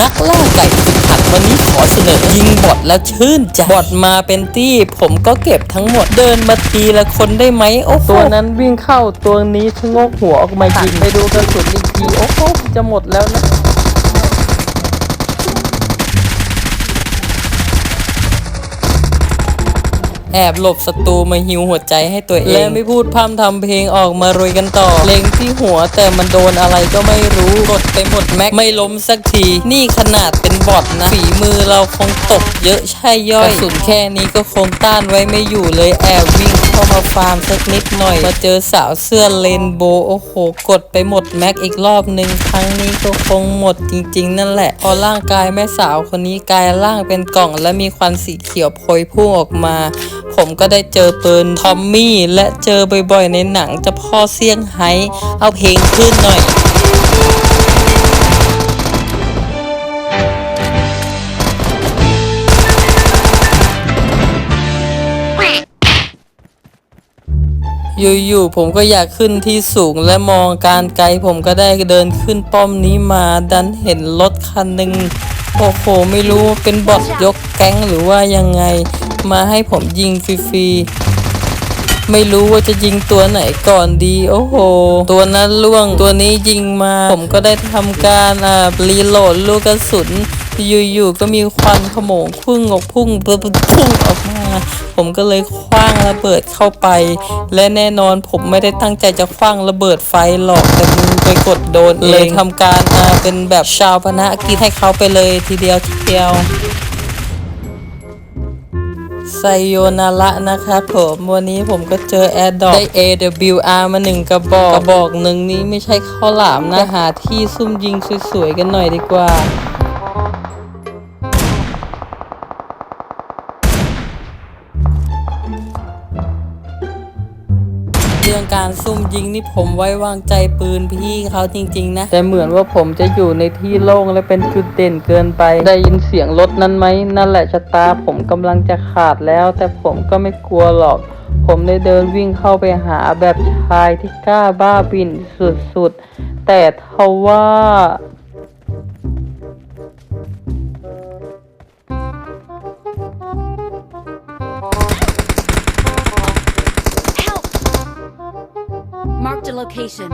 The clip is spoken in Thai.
นักล่าไก่ฝึกหัดวันนี้ขอเสนอ ยิงบอทแล้วชื่นใจบอทมาเป็นตี้ ผมก็เก็บทั้งหมดเดินมาทีละคนได้ไหมโอ้โหตัวนั้นวิ่งเข้าตัวนี้ชะโงกหัวออกมายิงไปดูกระสุนอีกทีโอ้โหจะหมดแล้วนะ แอบหลบศัตรูมาหิวหัวใจให้ตัวเอง และไม่พูดพร่ำทำเพลงออกมารวยกันต่อเล็งที่หัวแต่มันโดนอะไรก็ไม่รู้กดไปหมดแม็กไม่ล้มสักที นี่ขนาดเป็นบอทนะฝีมือเราคงตกเยอะใช่ย่อยกระสุนแค่นี้ก็คงต้านไว้ไม่อยู่เลยแอบวิ่งเข้ามาฟาร์มสักนิดหน่อยมาเจอสาวเสื้อเลนโบว์โอ้โห กดไปหมดแม็กอีกรอบหนึ่งครั้งนี้ก็คงหมดจริง ๆ นั่นแหละ พอร่างกายแม่สาวคนนี้กลายร่างเป็นกล่องและมีควันสีเขียวโพยพุ่งออกมา ผมก็ได้เจอปืนทอมมี่และเจอบ่อยๆในหนังเจะพ่อเซี่ยงไฮ้เอาเพลงขึ้นหน่อยอยู่ๆผมก็อยากขึ้นที่สูงและมองการไกลผมก็ได้เดินขึ้นป้อมนี้มาดันเห็นรถคันหนึ่ง โอ้โห ไม่รู้เป็นบอทยกแก๊งหรือว่ายังไง มาให้ผมยิงฟรีๆ ไม่รู้ว่าจะยิงตัวไหนก่อนดี โอ้โห ตัวนั้นล่วงตัวนี้ยิงมา ผมก็ได้ทำการอ่ารีโหลดลูกกระสุน อยู่ๆก็มีควันขโมงพุ่งออกพุ่งปุ๊บพุ่งออกมา ผมก็เลยคว้างระเบิดเข้าไป และแน่นอนผมไม่ได้ตั้งใจจะคว้างระเบิดไฟหรอกแต่มือไปกดโดนเลยทำการอ่าเป็นแบบชาวพนะกิจให้เขาไปเลยทีเดียวทีเดียวไซโยนาระนะครับผมวันนี้ผมก็เจอแอดดอกได้ AWR มาหนึ่งกระบอกกระบอกหนึ่งนี้ไม่ใช่ข้าวหลามนะหาที่ซุ่มยิงสวยๆกันหน่อยดีกว่า เรื่องการซุ่มยิงนี่ผมไว้วางใจปืนพี่เขาจริง ๆ นะ แต่เหมือนว่าผมจะอยู่ในที่โล่งและเป็นจุดเด่นเกินไป ได้ยินเสียงรถนั้นไหมนั่นแหละชะตาผมกำลังจะขาดแล้ว แต่ผมก็ไม่กลัวหรอก ผมได้เดินวิ่งเข้าไปหาแบบชายที่กล้าบ้าบินสุดๆแต่ทว่า Marked a location.